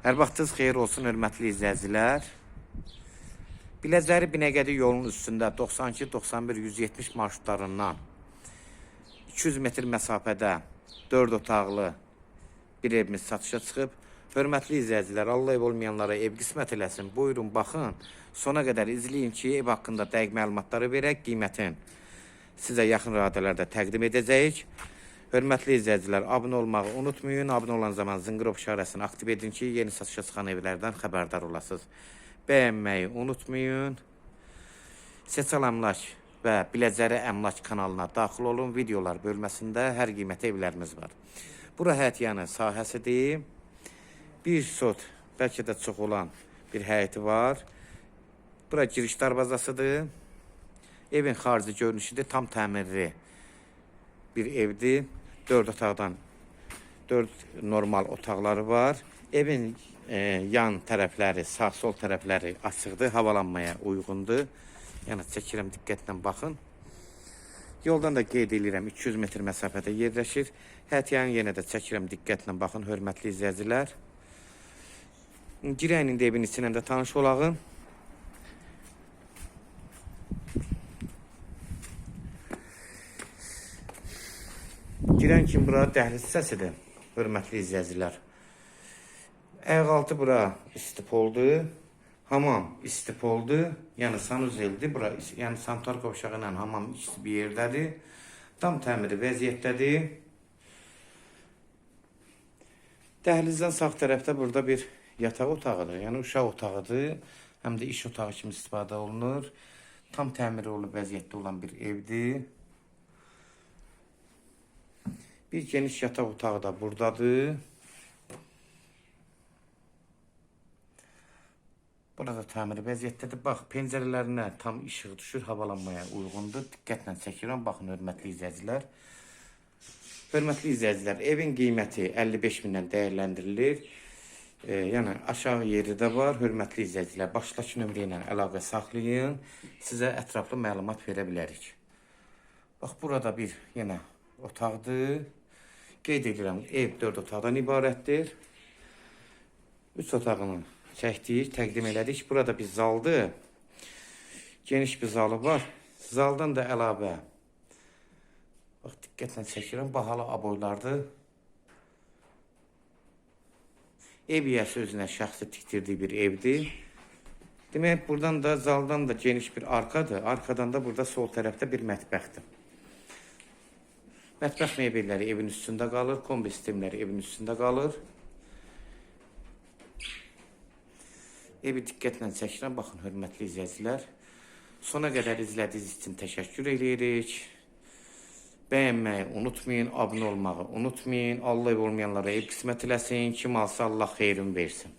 Hər vaxtınız xeyir olsun, hörmətli izləyicilər. Biləcəri Binəqədi yolunun üstündə 92, 91, 170 marşrutlarından 200 metr məsafədə 4 otaqlı bir evimiz satışa çıxıb. Hörmətli izləyicilər, Allah ev olmayanlara ev qismət eləsin. Buyurun, baxın. Sona qədər izləyin ki, ev haqqında dəqiq məlumatları verək, qiymətini sizə yaxın radələrdə təqdim edəcəyik. Hörmətli izləyicilər, abunə olmağı unutmayın. Abunə olan zaman zınqrov işarəsini aktiv edin ki, yeni satışa çıxan evlərdən xəbərdar olasınız. Bəyənməyi unutmayın. Seçal Əmlak və Biləcəri Əmlak kanalına daxil olun. Videolar bölməsində hər qiymətə evlərimiz var. Bura həyətyanı sahəsidir. Bir sot, bəlkə də çox olan bir həyəti var. Bura giriş darvazasıdır. Evin xarici görünüşüdür, tam təmirli bir evdir. Dörd otaqdan dörd normal otaqları var. Evin e, yan tərəfləri, sağ-sol tərəfləri açıqdır, havalanmaya uyğundur. Yəni çəkirəm diqqətlə baxın. Yoldan da qeyd edirəm 200 metr məsafədə yerləşir. Həyətyanı yenə də çəkirəm diqqətlə baxın hörmətli izləyicilər. Girəyin evin içindən də tanış olağın. Girən kimi bura dəhliz hissəsidir, hörmətli izləyicilər. Ayaqaltı bura istipoldur. Hamam istipoldur. Yəni sanuzeldir. Bura yəni santar qovşağı hamam ikisi bir yerdədir. Tam təmiri vəziyyətdədir. Dəhlizdən sağ tərəfdə burada bir yataq otağıdır. Yəni uşaq otağıdır. Həm də iş otağı kimi istifadə olunur. Tam təmiri olub vəziyyətdə olan bir evdir. Bir geniş yataq otağı da buradadır. Burada təmiri vəziyyətdədir. Bax, pəncərələrinə tam işıq düşür, havalanmaya uyğundur. Diqqətlə çəkirəm. Baxın, hörmətli izləyicilər. Hörmətli izləyicilər, evin qiyməti 55 mindən dəyərləndirilir. E, yəni aşağı yeri də var. Hörmətli izləyicilər, başdakı nömrə ilə əlaqə saxlayın. Sizə ətraflı məlumat verə bilərik. Bax, burada bir yenə otaqdır. Qeyd edirəm, ev 4 otaqdan ibarətdir. 3 otağını çəkdik, təqdim elədik. Burada bir zaldır. Geniş bir zalı var. Zaldan da əlavə. Bax, diqqətlə çəkirəm, bahalı aboylardır. Ev yiyəsi özünə şəxsi tikdirdiyi bir evdir. Demək, buradan da zaldan da geniş bir arkadır. Arkadan da burada sol tərəfdə bir mətbəxdir. Mətbəx mebelləri evin üstündə qalır, kombi sistemləri evin üstündə qalır. Evi diqqətlə çəkirəm, baxın hörmətli izləyicilər. Sona qədər izlədiyiniz üçün təşəkkür edirik. Bəyənməyi unutmayın, abunə olmağı unutmayın. Allah olmayanlara ev qismət eləsin. Kim alsa Allah xeyrin versin.